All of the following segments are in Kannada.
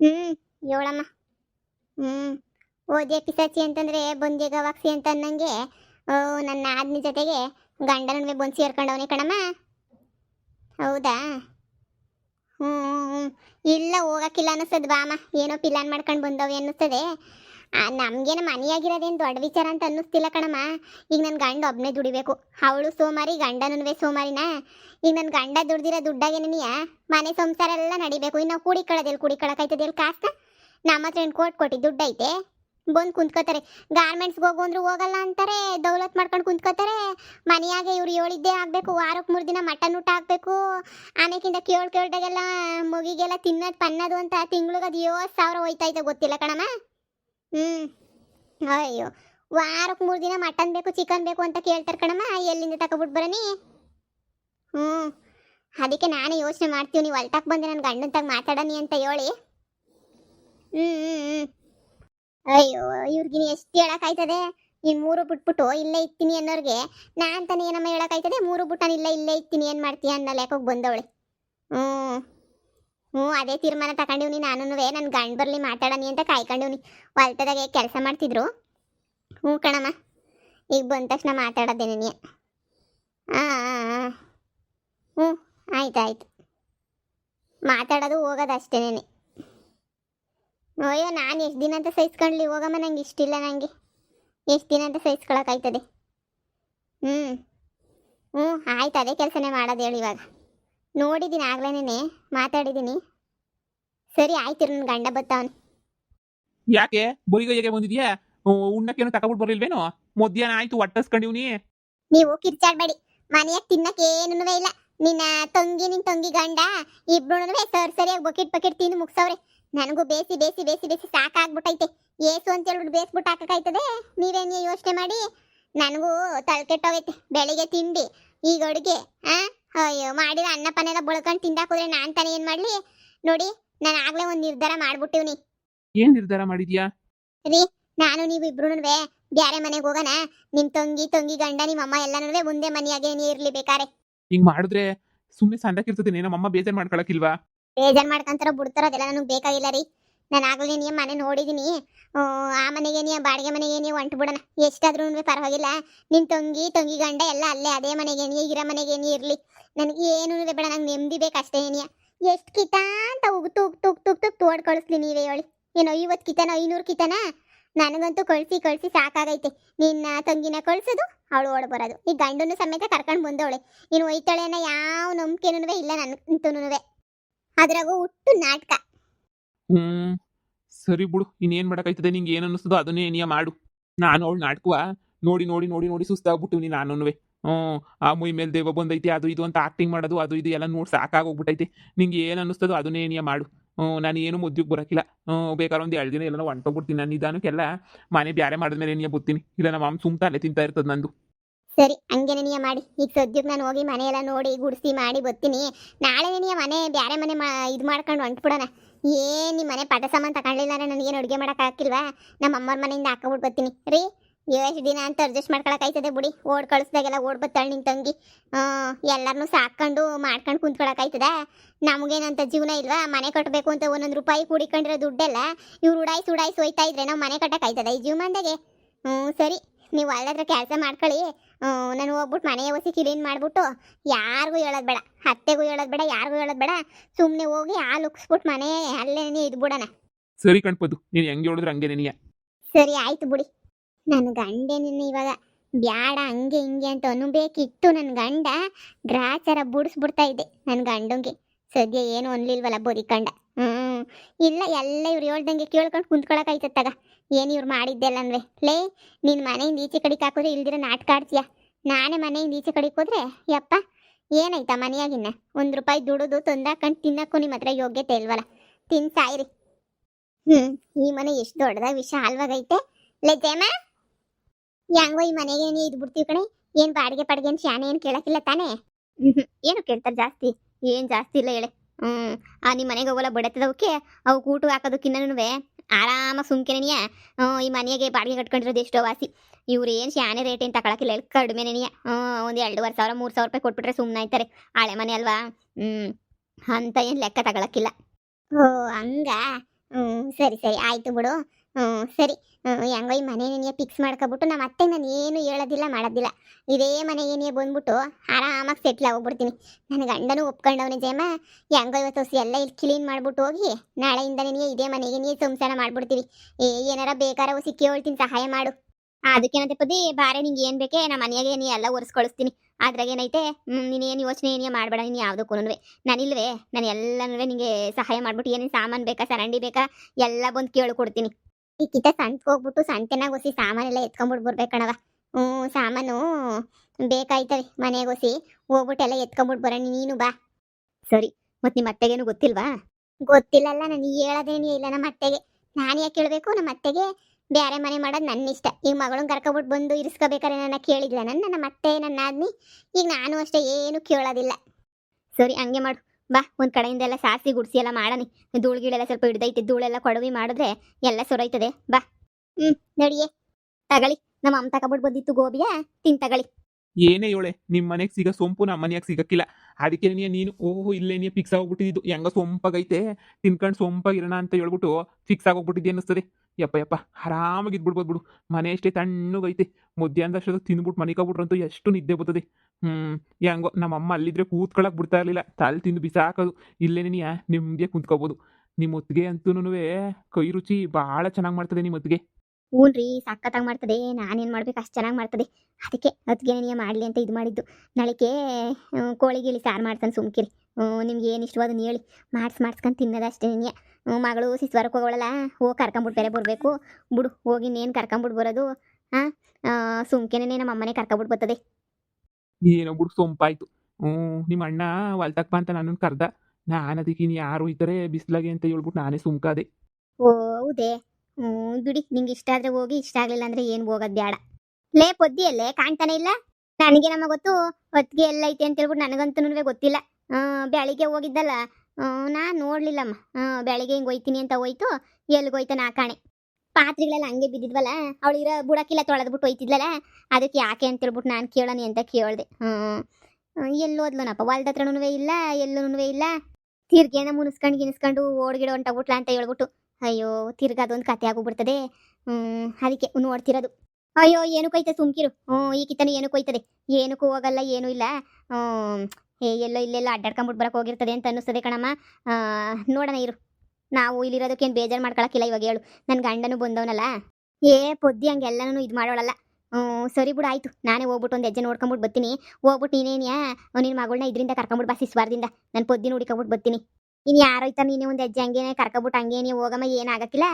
ಹ್ಮ್. ಏಳಮ್ಮ. ಹ್ಮ್. ಓದ್ಯ ಪಿಸಾಚಿ ಅಂತಂದ್ರೆ ಬಂದೆ ಗವಾಕ್ಸಿ ಅಂತ ಅನ್ನಂಗೆ ಓ ನನ್ನ ಆದ್ನಿ ಜೊತೆಗೆ ಗಂಡನ ಮೇಲೆ ಬಂದು ಸೇರ್ಕೊಂಡವನೇ ಕಣಮ್ಮ. ಹೌದಾ? ಹ್ಞೂ ಇಲ್ಲ ಹೋಗಕ್ಕಿಲ್ಲ ಅನ್ನಿಸ್ತದ ಬಾಮ ಏನೋ ಪಿಲಾನ್ ಮಾಡ್ಕೊಂಡು ಬಂದವೆ ಅನ್ನಿಸ್ತದೆ. ನಮಗೇನು ಮನೆಯಾಗಿರೋದೇನು ದೊಡ್ಡ ವಿಚಾರ ಅಂತ ಅನ್ನಿಸ್ತಿಲ್ಲ ಕಣಮ್ಮ. ಈಗ ನನ್ನ ಗಂಡ ಒಬ್ಬನೇ ದುಡಿಬೇಕು. ಅವಳು ಸೋಮಾರಿ ಗಂಡನೂ ಸೋಮಾರಿನ? ಈಗ ನನ್ನ ಗಂಡ ದುಡ್ದಿರೋ ದುಡ್ಡಾಗೇನಿಯ ಮನೆ ಸಂಸಾರ ಎಲ್ಲ ನಡಿಬೇಕು. ಇನ್ನು ಕೂಡಿ ಕಳೋದೆಲ್ಲಿ ಕೂಡಿ ಕಳಕಾಯ್ತದೆ ಎಲ್ಲಿ ಕಾಸ್ತ? ನಮ್ಮ ಹತ್ರ ಏನು ಕೋಟ್ ಕೊಟ್ಟು ದುಡ್ಡೈತೆ? ಬಂದು ಕುಂತ್ಕೋತಾರೆ. ಗಾರ್ಮೆಂಟ್ಸ್ಗೆ ಹೋಗು ಅಂದ್ರು ಹೋಗಲ್ಲ ಅಂತಾರೆ. ದೌಲತ್ ಮಾಡ್ಕೊಂಡು ಕುಂತ್ಕೋತಾರೆ. ಮನೆಯಾಗೆ ಇವ್ರು ಏಳಿದ್ದೇ ಆಗಬೇಕು. ವಾರಕ್ಕೆ ಮೂರು ದಿನ ಮಟನ್ ಊಟ ಹಾಕಬೇಕು. ಆಮೇಕಿಂದ ಕೇಳ್ ಕೇಳ್ದಾಗೆಲ್ಲ ಮಗಿಗೆಲ್ಲ ತಿನ್ನೋದು ಪನ್ನೋದು ಅಂತ ತಿಂಗ್ಳಿಗೆ ಅದು ಏಳು ಸಾವಿರ ಹೋಯ್ತಾಯ್ತ ಗೊತ್ತಿಲ್ಲ ಕಣಮ್ಮ. ಹ್ಞೂ ಅಯ್ಯೋ ವಾರಕ್ಕೆ ಮೂರು ದಿನ ಮಟನ್ ಬೇಕು ಚಿಕನ್ ಬೇಕು ಅಂತ ಕೇಳ್ತಾರೆ ಕಣಮ್ಮ, ಎಲ್ಲಿಂದ ತಗೊಬಿಟ್ಟು ಬರನಿ ಹ್ಞೂ ಅದಕ್ಕೆ ನಾನೇ ಯೋಚನೆ ಮಾಡ್ತೀವಿ, ನೀವು ಹೊಲ್ತಾಕ್ ಬಂದೆ ನನ್ನ ಗಂಡನ ತಾಗ ಮಾತಾಡನಿ ಅಂತ ಹೇಳಿ. ಹ್ಞೂ ಹ್ಞೂ ಅಯ್ಯೋ, ಇವ್ರಿಗಿನ ಎಷ್ಟು ಹೇಳೋಕ್ಕಾಯ್ತದೆ? ನೀನು ಮೂರು ಬಿಟ್ಬಿಟ್ಟು ಇಲ್ಲೇ ಇರ್ತೀನಿ ಅನ್ನೋರಿಗೆ, ನಾನು ತಾನೇ ಏನಮ್ಮ ಹೇಳೋಕ್ಕಾಯ್ತದೆ? ಮೂರು ಬಿಟ್ಟು ನಾನು ಇಲ್ಲೇ ಇಲ್ಲೇ ಇರ್ತೀನಿ ಏನು ಮಾಡ್ತೀಯ ಅನ್ನೋ ಲೆಕ್ಕಕ್ಕೆ ಬಂದವಳೆ. ಹ್ಞೂ ಹ್ಞೂ, ಅದೇ ತೀರ್ಮಾನ ತಗೊಂಡಿವ್ನಿ ನಾನು ನನ್ನ ಗಂಡ ಬರಲಿ ಮಾತಾಡನಿ ಅಂತ ಕಾಯ್ಕೊಂಡಿವ್ನಿ. ಹೊಲ್ತದಾಗೆ ಕೆಲಸ ಮಾಡ್ತಿದ್ರು. ಹ್ಞೂ ಕಣಮ್ಮ. ಈಗ ಬಂದ ತಕ್ಷಣ ಮಾತಾಡೋದೇನೆ ನೀ. ಹಾಂ ಹಾಂ ಹಾಂ ಹ್ಞೂ ಆಯ್ತು ಆಯ್ತು ಮಾತಾಡೋದು ಹೋಗೋದು ಅಷ್ಟೇನೆ ಅಯ್ಯೋ, ನಾನು ಎಷ್ಟು ದಿನ ಅಂತ ಸಹಿಸ್ಕೊಂಡ್ಲಿ? ಹೋಗಮ್ಮ, ನಂಗೆ ಇಷ್ಟಿಲ್ಲ ನನಗೆ ಎಷ್ಟು ದಿನ ಅಂತ ಸಹಿಸ್ಕೊಳಕ್ಕಾಯ್ತದೆ? ಹ್ಞೂ. ಹ್ಞೂ, ಆಯ್ತು, ಅದೇ ಕೆಲಸನೇ ಮಾಡೋದು ಹೇಳಿ ಇವಾಗ. ನೋಡಿದ್ದೀನಿ ಆಗ್ಲೇನೆ ಮಾತಾಡಿದ್ದೀನಿ ಸರಿ ಆಯ್ತು ನನ್ನ ಗಂಡ ಬತ್ತವನು ಯಾಕೆ? ಬರಿಗೈಗೆ ಬಂದಿದ್ಯಾ? ಉಣ್ಣಕ್ಕೇನು ತಗೊಬಿಟ್ಟು ಬರಲಿಲ್ವೇನು? ಮಧ್ಯಾಹ್ನ ಆಯ್ತು ಒಟ್ಟಸ್ಕೊಂಡಿವ್ನಿ ನೀವು ಕಿರ್ಚಾಡ್ಬೇಡಿ. ಮನೆಯಾಗ ತಿನ್ನಕ್ಕೆ ಏನೂ ಇಲ್ಲ. ನಿನ್ನ ತಂಗಿ ನಿನ್ ತಂಗಿ ಗಂಡ ಇಬ್ರು ಸರ್ ಸರಿಯಾಗಿ ಬಕೆಟ್ ಬಕೆಟ್ ತಿಂದು ಮುಗ್ಸವ್ರೆ. ನನಗೂ ಬೇಸಿ ಬೇಸಿ ಬೇಸಿ ಬೇಸಿ ಸಾಕಾಗ್ಬಿಟ್ಟೈತೆ. ಏಸು ಅಂತ ಹೇಳ್ಬಿಟ್ಟು ಬೇಸ್ಬಿಟ್ಟು ಹಾಕಕ್ಕಾಯ್ತದೆ? ನೀವೇನು ಯೋಚನೆ ಮಾಡಿ? ನನಗೂ ತಲೆ ಕೆಟ್ಟೋಗೈತೆ ಬೆಳಿಗ್ಗೆ ತಿಂಡಿ ಈಗ ಅಡುಗೆ ಆ? ಅಯ್ಯೋ ಮಾಡಿದ ಅನ್ನ ಪನ್ನೆಲ್ಲ ಬಳ್ಕೊಂಡು ತಿಂದಾಕೋದ್ರೆ ನಾನು ತಾನೇ ಏನು ಮಾಡ್ಲಿ? ನೋಡಿ ನಾನು ಆಗ್ಲೇ ಒಂದು ನಿರ್ಧಾರ ಮಾಡ್ಬಿಟ್ಟಿವ್ನಿ. ಏನ್ ನಿರ್ಧಾರ ಮಾಡಿದ್ಯಾ? ನಾನು ನೀವು ಇಬ್ರು ಬ್ಯಾರೆ ಮನೆಗೆ ಹೋಗೋಣ. ನಿಮ್ ತಂಗಿ ತಂಗಿ ಗಂಡ ನಿಮ್ಮ ಅಮ್ಮ ಎಲ್ಲನೂ ಮುಂದೆ ಮನೆಯಾಗೆ ಇರ್ಲಿ ಬೇಕಾರೆ. ಹಿಂಗ್ ಮಾಡಿದ್ರೆ ಸುಮ್ಮನೆ ಸಣ್ಣಕ್ಕಿರ್ತದೆ ನಮ್ಮ ಅಮ್ಮ ಬೇಜಾರ್ ಮಾಡ್ಕೊಳಕ್ಕಿಲ್ವಾ ಬೇಜಾರ್ ಮಾಡ್ಕೊಂತಾರ ಬಿಡ್ತಾರ ಅದೆಲ್ಲ ನನಗೆ ಬೇಕಾಗಿಲ್ಲ ರೀ. ನಾನು ಆಗಲೇ ನೀ ಮನೆ ನೋಡಿದ್ದೀನಿ ಆ, ಮನೆಗೆ ನೀ ಬಾಡಿಗೆ ಮನೆಗೆ ನೀ ಹೊಂಟು ಬಿಡೋಣ. ಎಷ್ಟಾದ್ರೂ ಪರವಾಗಿಲ್ಲ. ನಿನ್ ತಂಗಿ ತಂಗಿ ಗಂಡ ಎಲ್ಲ ಅಲ್ಲೇ ಅದೇ ಮನೆಗೆ ನೀ ಇರೋ ಮನೆಗೆ ನೀ ಇರ್ಲಿ. ನನಗೆ ಏನು ಬೇಡ ನಂಗೆ ನೆಮ್ಮದಿ ಬೇಕಷ್ಟೇ ನೀ ಎಷ್ಟು ಕಿತ ಅಂತ ಉಗ್ತು ಉಗ್ತು ಉಗ್ತು ಉಗ್ತು ತೋಡ್ ಕಳಿಸ್ಲಿ ನೀವೇ ಹೇಳಿ. ಏನೋ ಐವತ್ತು ಕಿತನ ಐನೂರು ಕಿತನ? ನನಗಂತೂ ಕಳಿಸಿ ಕಳಿಸಿ ಸಾಕಾಗೈತೆ. ನಿನ್ನ ತಂಗಿನ ಕಳ್ಸೋದು ಅವಳು ಓಡ್ ಬರೋದು. ಈ ಗಂಡನು ಸಮೇತ ಕರ್ಕೊಂಡು ಬಂದವಳೆ. ನೀನು ಒಯ್ತಾಳೆ ಅನ್ನೋ ಯಾವ ನಂಬಿಕೆನೂ ಇಲ್ಲ ನನ್ಗಂತೂ ಅದ್ರಾಗೂ ಹುಟ್ಟು ನಾಟಕ. ಹ್ಮ್ ಸರಿ ಬಿಡು, ಇನ್ನೇನ್ ಮಾಡಕ್ಕಾಯ್ತದೆ ನಿಂಗೆ ಏನ್ ಅನ್ನಿಸ್ತದೋ ಅದನ್ನೇ ನೀಯ ಮಾಡು. ನಾನು ಅವಳು ನಾಟಕವ. ನೋಡಿ ನೋಡಿ ನೋಡಿ ನೋಡಿ ಸುಸ್ತಾಗ್ಬಿಟ್ಟಿವ್ನಿ ನಾನು ಹ್ಮ್ ಆ ಮುಯ್ ಮೇಲೆ ದೇವ ಬಂದೈತೆ, ಅದು ಇದು ಅಂತ ಆಕ್ಟಿಂಗ್ ಮಾಡೋದು, ಅದು ಇದು ಎಲ್ಲ ನೋಡಿ ಸಾಕಾಗೋಗ್ಬಿಟ್ಟೈತೆ. ನಿಂಗೆ ಏನ್ ಅನ್ನಿಸ್ತದೋ ಅದನ್ನೇ ನೀಯ ಮಾಡು. ನಾನು ಏನು ಮುದ್ದಿಗೆ ಬರಕಿಲ್ಲ. ಹ್ಮ್ ಬೇಕಾದ್ರೆ ಒಂದು ಎರಡು ದಿನ ಎಲ್ಲ ಹೊಂಟೋಗ್ಬಿಡ್ತೀನಿ. ನಾನು ನಿಧಾನಕ್ಕೆಲ್ಲ ಮನೆ ಬ್ಯಾರೆ ಮಾಡಿದ್ಮೇಲೆ ಏನಿಯ ಬುತ್ತೀನಿ. ಇಲ್ಲ ನಮ್ಮ ಮಾಮ್ ಸುಮ್ತ ಅಲ್ಲೇ ತಿಂತಾ ಇರ್ತದ ನಂದು. ಸರಿ, ಹಂಗೇನೆ ನೀಯ ಮಾಡಿ. ಈಗ ಸದ್ಯಕ್ಕೆ ನಾನು ಹೋಗಿ ಮನೆಯೆಲ್ಲ ನೋಡಿ ಗುಡಿಸಿ ಮಾಡಿ ಬರ್ತೀನಿ ನಾಳೆ ನೀಯ ಮನೆ ಬ್ಯಾರೆ ಮನೆ ಇದು ಮಾಡ್ಕೊಂಡು ಹೊಂಟ್ಬಿಡೋಣ. ಏನ್ ನಿಮ್ಮ ಮನೆ ಪಾಠ ಸಾಮಾನು ತಗೊಂಡಿಲ್ಲ ನನಗೇನು ಅಡುಗೆ ಮಾಡಕ್ ಹಾಕಿಲ್ವಾ ನಮ್ಮ ಅಮ್ಮರ ಮನೆಯಿಂದ ಹಾಕೊಂಬಿಟ್ಟು ಬರ್ತೀನಿ. ರೀ ಎಷ್ಟು ದಿನ ಅಂತ ಅಡ್ಜಸ್ಟ್ ಮಾಡ್ಕೊಳಕ್ ಆಯ್ತದೆ ಬಿಡಿ. ಓಡ್ ಕಳಿಸ್ದಾಗೆಲ್ಲ ಓಡ್ ಬತ್ತಾಳೆ ನಿನ್ ತಂಗಿ. ಎಲ್ಲರನ್ನೂ ಸಾಕೊಂಡು ಮಾಡ್ಕೊಂಡು ಕುಂತ್ಕೊಳಕ್ ಆಯ್ತದ. ನಮಗೇನಂತ ಜೀವನ ಇಲ್ವಾ? ಮನೆ ಕಟ್ಟಬೇಕು ಅಂತ ಒಂದೊಂದು ರೂಪಾಯಿ ಕೂಡಿಕೊಂಡಿರೋ ದುಡ್ಡೆಲ್ಲ ಇವ್ರು ಉಡಾಯಿಸಿ, ಉಡಾಯ್ಸಿ ಹೋಯ್ತಾ ಇದ್ರೆ ನಾವು ಮನೆ ಕಟ್ಟಕ್ ಆಯ್ತದ ಈ ಜೀವನದಾಗೆ. ಹ್ಞೂ ಸರಿ, ನೀವು ಅಲ್ಲದ್ರ ಕೆಲಸ ಮಾಡ್ಕೊಳ್ಳಿ. ನಾನು ಹೋಗ್ಬಿಟ್ಟು ಮನೆ ಒಸಿ ಕ್ಲೀನ್ ಮಾಡ್ಬಿಟ್ಟು ಯಾರಿಗೂ ಹೇಳೋದು ಬೇಡ ಅತ್ತೆಗೂ ಹೇಳೋದು ಬೇಡ ಯಾರಿಗೂ ಹೇಳೋದು ಬೇಡ ಸುಮ್ಮನೆ ಹೋಗಿ ಹಾಲು ಉಕ್ಸ್ಬಿಟ್ಟು ಮನೆ ಅಲ್ಲೇ ಇದ್ಬಿಡೋಣ. ಸರಿ ಕಣ್ಪದು ನೀನು ಹೆಂಗೆ ಹೇಳಿದ್ರೆ ಹಂಗೆ ನಿನಗೆ ಸರಿ ಆಯ್ತು ಬಿಡಿ. ನನ್ನ ಗಂಡೆ ನಿನ್ನ ಇವಾಗ ಬ್ಯಾಡ ಹಂಗೆ ಹಿಂಗೆ ಅಂತ ಅನ್ನಬೇಕಿತ್ತು ನನ್ನ ಗಂಡ ಗ್ರಾಚಾರ ಬುಡಿಸ್ಬಿಡ್ತಾ ಇದ್ದೆ ನನ್ನ ಗಂಡಂಗೆ. ಸದ್ಯ ಏನು ಅನ್ಲಿಲ್ವಲ್ಲ ಬದುಕಂಡ ಇಲ್ಲ, ಎಲ್ಲ ಇವ್ರು ಹೇಳ್ದಂಗೆ ಕೇಳ್ಕೊಂಡು ಕುಂತ್ಕೊಳಕಾಯ್ತತ್ತಾಗ ಏನು ಇವ್ರು ಮಾಡಿದ್ದೆಲ್ಲ ಅನ್ವೆ ಲೇ ನಿನ್ನ ಮನೆಯಿಂದ ಈಚೆ ಕಡೆಗೆ ಹಾಕಿದ್ರೆ ಇಲ್ದಿರ ನಾಟಕ ಆಡ್ತೀಯ? ನಾನೇ ಮನೆಯಿಂದ ಈಚೆ ಕಡೆಗೆ ಹೋದ್ರೆ, ಯಪ್ಪ, ಏನಾಯ್ತಾ ಮನೆಯಾಗಿನ್ನ? ಒಂದು ರೂಪಾಯಿ ದುಡಿದು ತಂದಾಕೊಂಡು ತಿನ್ನಕ್ಕೂ ನಿಮ್ಮ ಹತ್ರ ಯೋಗ್ಯತೆ ಇಲ್ವಲ್ಲ? ತಿನ್ ಸಾಯ್ರಿ. ಹ್ಮ್, ಈ ಮನೆ ಎಷ್ಟು ದೊಡ್ಡದಾಗ ಅಲ್ವಾಗೈತೆ ಲೇ, ಜಯಮ್ಮ! ಹೆಂಗೋ ಈ ಮನೆಗೆ ಏನೇ ಇದ್ ಬಿಡ್ತೀವಿ ಕಣೆ. ಏನ್ ಬಾಡಿಗೆ ಪಾಡಿಗೆ ಏನ್ ಶಾನೆ ಏನ್ ಕೇಳಕ್ಕಿಲ್ಲ ತಾನೇ? ಹ್ಮ್, ಏನು ಕೇಳ್ತಾರೆ ಜಾಸ್ತಿ? ಏನ್ ಜಾಸ್ತಿ ಇಲ್ಲ ಹೇಳೆ. ಹ್ಮ್. ಆ ನಿಮ್ಮ ಮನೆಗೆ ಹೋಗಲ್ಲ ಬಡತದವಕ್ಕೆ ಅವು ಕೂಟು ಹಾಕೋದಕ್ಕಿನ್ನೂ ಆರಾಮಾಗಿ ಸುಮ್ಕೆನೆನಿಯ ಈ ಮನೆಗೆ ಬಾಡಿಗೆ ಕಟ್ಕೊಂಡಿರೋದು ಎಷ್ಟೋ ವಾಸಿ. ಇವ್ರು ಏನು ಶಾನೆ ರೇಟ್ ಏನು ತಗೊಳಕ್ಕಿಲ್ಲ ಎಲ್ಲಿ ಕಡಿಮೆನೆನಿಯ ಹ್ಮ್, ಒಂದು ಎರಡೂವರೆ ಸಾವಿರ, ಮೂರು ಸಾವಿರ ರೂಪಾಯಿ ಕೊಟ್ಬಿಟ್ರೆ ಸುಮ್ಮನೆ ಆಯ್ತಾರೆ. ಹಳೆ ಮನೆ ಅಲ್ವಾ? ಹ್ಮ್. ಅಂತ ಏನು ಲೆಕ್ಕ ತಗೊಳಕ್ಕಿಲ್ಲ. ಓ, ಹಂಗ? ಸರಿ ಸರಿ. ಆಯ್ತು ಬಿಡು. ಹ್ಞೂ ಸರಿ. ಹೆಂಗೋ ಈ ಮನೆ ನಿನಗೆ ಫಿಕ್ಸ್ ಮಾಡ್ಕೊಬಿಟ್ಟು ನಮ್ಮ ಅತ್ತೆ ನಾನು ಏನು ಹೇಳೋದಿಲ್ಲ ಮಾಡೋದಿಲ್ಲ. ಇದೇ ಮನೆ ಏನೇ ಬಂದ್ಬಿಟ್ಟು ಆರಾಮಾಗಿ ಸೆಟ್ಲ್ ಆಗೋಗ್ಬಿಡ್ತೀನಿ ನನ್ನ ಗಂಡನೂ ಒಪ್ಕೊಂಡವನೇ ಜಯಮ್ಮ. ಹೆಂಗೋ ಇವತ್ತು ಹೊಸ ಎಲ್ಲ ಇಲ್ಲಿ ಕ್ಲೀನ್ ಮಾಡ್ಬಿಟ್ಟು ಹೋಗಿ ನಾಳೆಯಿಂದ ನಿನಗೆ ಇದೇ ಮನೆಗೆ ನೀ ಸಂಸಾರ ಮಾಡ್ಬಿಡ್ತೀವಿ. ಏ ಏನಾರ ಬೇಕಾರ ಸಿಕ್ಕಿ ಕೇಳ್ತೀನಿ ಸಹಾಯ ಮಾಡು. ಅದಕ್ಕೇನಂತೆ ಪದಿ ಬಾರೆ ನಿಂಗೆ ಏನು ಬೇಕೇ? ನಮ್ಮ ಮನೆಯಾಗೆ ನೀ ಎಲ್ಲ ಒರೆಸ್ಕೊಳಿಸ್ತೀನಿ. ಅದ್ರಾಗ ಏನೈತೆ? ಹ್ಮ್, ನೀನೇನು ಯೋಚನೆ ಏನೇ ಮಾಡಬೇಡ ನೀನು ಯಾವುದಕ್ಕೂ ನಾನಿಲ್ವೇ ನಾನು ಎಲ್ಲನೂ ನಿಮಗೆ ಸಹಾಯ ಮಾಡ್ಬಿಟ್ಟು ಏನೇನು ಸಾಮಾನು ಬೇಕಾ ಸರಂಡಿ ಬೇಕಾ ಎಲ್ಲ ಬಂದು ಕೇಳ್ಕೊಡ್ತೀನಿ. ಈ ಕಿತ ಸಂತ ಹೋಗ್ಬಿಟ್ಟು ಸಂತೆನಾಗ ಹೊಸಿ ಸಾಮಾನೆಲ್ಲ ಎತ್ಕೊಂಡ್ಬಿಟ್ಟು ಬರ್ಬೇಕಣವ ಹ್ಞೂ, ಸಾಮಾನು ಬೇಕಾಯ್ತವೆ ಮನೆಗೆ ಹೋಗ್ಬಿಟ್ಟು ಎಲ್ಲ ಎತ್ಕೊಂಡ್ಬಿಟ್ಟು ಬರೋಣ, ನೀನು ಬಾ. ಸರಿ, ಮತ್ತೆ ನಿಮ್ಮ ಅತ್ತೆಗೇನು ಗೊತ್ತಿಲ್ವಾ? ಗೊತ್ತಿಲ್ಲಲ್ಲ, ನಾನು ಹೇಳೋದೇನೇ ಇಲ್ಲ ನಮ್ಮ ಅತ್ತೆಗೆ. ನಾನು ಯಾಕೆ ಕೇಳಬೇಕು ನಮ್ಮ ಅತ್ತೆಗೆ ಬೇರೆ ಮನೆ ಮಾಡೋದು ನನ್ನ ಇಷ್ಟ. ಈಗ ಮಗಳನ್ನ ಕರ್ಕೊಬಿಟ್ಟು ಬಂದು ಇರಿಸ್ಕೋಬೇಕಾರೆ ನನ್ನ ಕೇಳಿದ್ಲ ನನ್ನ ನಮ್ಮ ಅತ್ತೆ, ನನ್ನ ಆದ್ಮಿ ಈಗ ನಾನು ಅಷ್ಟೇ, ಏನು ಕೇಳೋದಿಲ್ಲ. ಸರಿ, ಹಂಗೆ ಮಾಡು. ಬಾ, ಒಂದು ಕಡೆಯಿಂದ ಎಲ್ಲ ಸಾಸಿ ಗುಡಿಸಿ ಎಲ್ಲ ಮಾಡನಿ ಧೂಳು ಗೀಳೆಲ್ಲ ಸ್ವಲ್ಪ ಹಿಡ್ದೈತೆ, ಧೂಳೆಲ್ಲ ಕೊಡವಿ ಮಾಡಿದ್ರೆ ಎಲ್ಲ ಸೊರೈತದೆ. ಬಾ. ಹ್ಮ್, ನಡಿಯೆ. ತಗಳಿ ನಮ್ಮ ಅಮ್ಮ ತಗೊಬಿಟ್ಟು ಬಂದಿತ್ತು ಗೋಬಿಯ ತಿನ್ ತಗಳಿ ಏನೇ ಹೇಳೆ ನಿಮ್ಮ ಮನೆಗೆ ಸಿಗೋ ಸೊಂಪು ನಮ್ಮ ಮನೆಯಾಗ ಸಿಗಕ್ಕಿಲ್ಲ. ಅದಕ್ಕೆ ನೀನು ಓಹೋ, ಇಲ್ಲೇ ನೀ ಫಿಕ್ಸ್ ಆಗೋಗ್ಬಿಟ್ಟಿದ್ದು ಹೆಂಗ ಸೊಂಪಾಗೈತೆ. ತಿನ್ಕೊಂಡು ಸೊಂಪಾಗಿರೋಣ ಅಂತ ಹೇಳ್ಬಿಟ್ಟು ಫಿಕ್ಸ್ ಆಗೋಗ್ಬಿಟ್ಟಿದ್ದೆ ಅನ್ನಿಸ್ತದೆ. ಯಪ್ಪ ಯಪ್ಪ, ಆರಾಮಾಗಿ ಇದ್ಬಿಡ್ಬೋದು ಬಿಡು. ಮನೆ ಅಷ್ಟೇ ತಣ್ಣಗೈತೆ. ಮಧ್ಯಾಹ್ನದ ಅಷ್ಟೊತ್ತಿಗೆ ತಿಂದ್ಬಿಟ್ಟು ಮನಿಕೊಬಿಟ್ರಂತೂ ಎಷ್ಟು ನಿದ್ದೆ ಬರ್ತದೆ. ಹ್ಞೂ ಹೆಂಗೋ ನಮ್ಮ ಅಮ್ಮ ಅಲ್ಲಿದ್ರೆ ಕೂತ್ಕೊಳಕ್ ಬಿಡ್ತಾ ಇರಲಿಲ್ಲ. ತಲೆ ತಿಂದು ಬಿಸಾಕೋದು. ಇಲ್ಲೇ ನೀ ನಿಮ್ಗೆ ಕುಂತ್ಕೋಬೋದು. ನಿಮ್ಮ ಹೊತ್ತಿಗೆ ಅಂತೂ ಕೈ ರುಚಿ ಭಾಳ ಚೆನ್ನಾಗಿ ಮಾಡ್ತದೆ ನಿಮ್ಮ ಹೊತ್ತಿಗೆ. ರೀ ಸಕ್ಕತ್ತಾಗಿ ಮಾಡ್ತದೆ. ನಾನೇನು ಮಾಡ್ಬೇಕು, ಅಷ್ಟು ಚೆನ್ನಾಗಿ ಮಾಡ್ತದೆ. ಅದಕ್ಕೆ ಅದಕ್ಕೆ ನನಗೆ ಮಾಡಲಿ ಅಂತ ಇದು ಮಾಡಿದ್ದು. ನಾಳೆಗೆ ಕೋಳಿ ಗಿಳಿ ಸಾರು ಮಾಡ್ತಾನೆ ಸುಮ್ಕಿರಿ. ನಿಮ್ಗೆ ಏನು ಇಷ್ಟವೋ ಅದನ್ನ ಹೇಳಿ. ಮಾಡ್ಸ್ ಮಾಡಿಸ್ಕೊಂಡು ತಿನ್ನೋದಷ್ಟೇ ಅಷ್ಟೇ ನೀ ಮಗಳು ಸಿಸ್ವರಕ್ಕೆ ಹೋಗೋಳಲ್ಲ? ಹೋಗಿ ಕರ್ಕೊಂಬಿಟ್ಟು ಬೇರೆ ಬರಬೇಕು. ಬಿಡು ಹೋಗಿ ಇನ್ನೇನು ಕರ್ಕೊಂಬಿಟ್ಟು ಬರೋದು? ಹಾಂ ಸುಮ್ಕೆನೇ ನಮ್ಮ ಅಮ್ಮನೇ ಕರ್ಕೊಂಬಿಟ್ಟು ಬರ್ತದೆ. ಏನೋ ಬಿಡು ಸೊಂಪಾಯ್ತು. ಹ್ಞೂ ನಿಮ್ಮ ಅಣ್ಣ ಹೊಲ್ತಕ್ ಬಾ ಅಂತ ನಾನು ಕರ್ದ. ನಾನು ಅದಕ್ಕೆ ಇನ್ನು ಯಾರು ಇದ್ದಾರೆ ಬಿಸಿಲಾಗೆ ಅಂತ ಹೇಳ್ಬಿಟ್ಟು ನಾನೇ ಸುಮ್ಕಾದೆ. ಓ ಹೌದೇ? ಹ್ಞೂ ಬಿಡಿ ನಿಂಗೆ ಇಷ್ಟ ಆದ್ರೆ ಹೋಗಿ ಇಷ್ಟ ಆಗಲಿಲ್ಲ ಅಂದ್ರೆ ಏನು ಹೋಗೋದು ಬೇಡ ಲೇ ಪೊದ್ದಿಯಲ್ಲೇ ಕಾಣ್ತಾನೆ ಇಲ್ಲ? ನನಗೆ ನಮ್ಮ ಗೊತ್ತು ಹೊತ್ತಿಗೆ ಎಲ್ಲ ಐತೆ ಅಂತ ಹೇಳ್ಬಿಟ್ಟು ನನಗಂತೂ ಗೊತ್ತಿಲ್ಲ. ಬೆಳಿಗ್ಗೆ ಹೋಗಿದ್ದಲ್ಲ. ನಾನು ನೋಡ್ಲಿಲ್ಲಮ್ಮ. ಆ, ಬೆಳಿಗ್ಗೆ ಹಿಂಗೆ ಹೋಯ್ತೀನಿ ಅಂತ ಹೋಯ್ತು ಎಲ್ಲಿಗೆ ಹೋಯ್ತು ನಾ ಕಾಣೆ. ಪಾತ್ರೆಗಳೆಲ್ಲ ಹಂಗೆ ಬಿದ್ದಿದ್ವಲ್ಲ ಅವಳಿರೋ ಬುಡಕ್ಕಿಲ್ಲ ತೊಳೆದ್ಬಿಟ್ಟು ಹೋಯ್ತಿದ್ಲಲ್ಲ ಅದಕ್ಕೆ ಯಾಕೆ ಅಂತ ಹೇಳ್ಬಿಟ್ಟು ನಾನು ಕೇಳೋಣ ಅಂತ ಕೇಳಿದೆ. ಹ್ಞೂ ಎಲ್ಲಿ ಹೋದ್ಲನಪ್ಪ? ಹೊಲ್ದ ಹತ್ರನೂ ಇಲ್ಲ ಎಲ್ಲೂ ಇಲ್ಲ? ತಿರ್ಗೇನ ಮುನಿಸ್ಕೊಂಡು ಗಿನಿಸ್ಕೊಂಡು ಓಡ್ಗಿಡ ಹೊಂಟೋಗ್ಬಿಟ್ಲ ಅಂತ ಹೇಳ್ಬಿಟ್ಟು ಅಯ್ಯೋ ತಿರ್ಗ ಅದೊಂದು ಕತೆ ಆಗೋಗ್ಬಿಡ್ತದೆ. ಹ್ಮ್ ಅದಕ್ಕೆ ನೋಡ್ತಿರೋದು. ಅಯ್ಯೋ ಏನು ಕೊಯ್ತದೆ ಸುಮ್ಕಿರು. ಹ್ಞೂ ಈಕಿತನ ಏನು ಕೊಯ್ತದೆ. ಏನಕ್ಕೂ ಹೋಗಲ್ಲ ಏನೂ ಇಲ್ಲ. ಏ, ಎಲ್ಲೋ ಇಲ್ಲೆಲ್ಲ ಅಡ್ಡಾಡ್ಕೊಂಬಿಟ್ಟು ಬರಕ್ಕೆ ಹೋಗಿರ್ತದೆ ಅಂತ ಅನ್ನಿಸ್ತದೆ ಕಣಮ್ಮ. ನೋಡೋಣ ಇರು. ನಾವು ಇಲ್ಲಿರೋದಕ್ಕೇನು ಬೇಜಾರು ಮಾಡ್ಕೊಳಕ್ಕಿಲ್ಲ ಇವಾಗ ಹೇಳು. ನನ್ನ ಗಂಡನು ಬಂದವನಲ್ಲ. ಏ, ಪೊದ್ದಿ ಹಂಗೆಲ್ಲನೂ ಇದು ಮಾಡೋಳಲ್ಲ. ಹ್ಞೂ ಸರಿ ಬಿಡು, ಆಯ್ತು. ನಾನೇ ಹೋಗ್ಬಿಟ್ಟು ಒಂದು ಹೆಜ್ಜೆ ನೋಡ್ಕೊಂಬಿಟ್ಟು ಬರ್ತೀನಿ. ಹೋಗ್ಬಿಟ್ಟು ನೀನೇನ್ಯಾ? ನಿನ್ನ ಮಗಳನ್ನ ಇದರಿಂದ ಕರ್ಕೊಂಬಿಟ್ಟು ಬಾ ಸಿಸ್ವಾರದಿಂದ ನಾನು ಪೊದ್ದಿ ನೋಡ್ಕೊಂಬಿಟ್ಟು ಬರ್ತೀನಿ. ಇನ್ನು ಯಾರೋ ಇತ್ತ ನೀನೇ ಒಂದು ಹೆಜ್ಜೆ ಹಂಗೇನೆ ಕರ್ಕೊಬಿಟ್ಟು ಹಂಗೇನೆ ಹೋಗಮ್ಮ ಏನಾಗಕ್ಕಿಲ್ಲ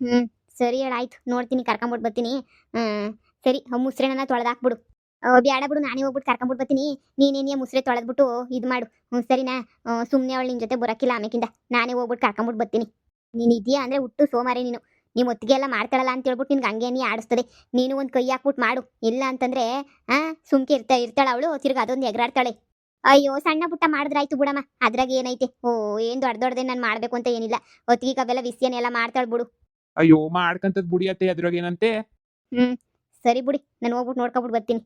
ಹ್ಞೂ ಸರಿ ಹೇಳಾಯ್ತು ಆಯ್ತು. ನೋಡ್ತೀನಿ ಕರ್ಕೊಂಬಿಟ್ಟು ಬರ್ತೀನಿ. ಹ್ಮ್, ಸರಿ ಮುಸ್ರೆನ ತೊಳೆದಾಕ್ಬಿಡು ಬ್ಯಾಡ ಬಿಡು ನಾನೇ ಹೋಗ್ಬಿಟ್ಟು ಕರ್ಕೊಂಡ್ಬಿಟ್ ಬರ್ತೀನಿ. ನೀನೇನೇ ಮುಸ್ರೆ ತೊಳೆದ್ಬಿಟ್ಟು ಇದು ಮಾಡು. ಹ್ಞೂ ಸರಿನಾ? ಸುಮ್ಮನೆ ಅವಳು ನಿನ್ ಜೊತೆ ಬರೋಕ್ಕಿಲ್ಲ ಆಮೇಕಿಂದ. ನಾನೇ ಹೋಗ್ಬಿಟ್ಟು ಕರ್ಕೊಂಬಿಟ್ಟು ಬರ್ತೀನಿ. ನೀನು ಇದೆಯಾ ಅಂದ್ರೆ ಹುಟ್ಟು ಸೋಮಾರಿ ನೀನು. ನಿಮ್ಮ ಒತ್ತಿಗೆ ಎಲ್ಲ ಮಾಡ್ತಾಳಲ್ಲ ಅಂತ ಹೇಳ್ಬಿಟ್ಟು ನಿನ್ಗೆ ಹಂಗೆ ನೀ ಆಡಿಸ್ತದೆ. ನೀನು ಒಂದು ಕೈ ಹಾಕ್ಬಿಟ್ಟು ಮಾಡು. ಇಲ್ಲ ಅಂತಂದ್ರೆ ಆ ಸುಮ್ಕೆ ಇರ್ತಾ ಇರ್ತಾಳ ಅವಳು ತಿರ್ಗಿ ಅದೊಂದು ಎಗರಾಡ್ತಾಳೆ. ಅಯ್ಯೋ ಸಣ್ಣ ಪುಟ್ಟ ಮಾಡಿದ್ರಾಯ್ತು ಬಿಡಮ್ಮ. ಅದ್ರಾಗ ಏನೈತೆ? ಓ ಏನ್ ದೊಡ್ಡ ದೊಡ್ಡದೇ ನಾನು ಮಾಡ್ಬೇಕು ಅಂತ ಏನಿಲ್ಲ. ಹೊತ್ತಿಗೆ ಅವೆಲ್ಲ ವಿಷಯನೆಲ್ಲ ಮಾಡ್ತಾಳೆ ಬಿಡು. ಅಯ್ಯೋ ಮಾಡ್ಕಂತದ್ ಬುಡಿಯತ್ತೆ ಅದ್ರಾಗೇನಂತೆ ಹ್ಮ್ ಸರಿ ಬಿಡಿ. ನಾನು ಹೋಗ್ಬಿಟ್ಟು ನೋಡ್ಕೊಬಿಟ್ಟು ಬರ್ತೀನಿ.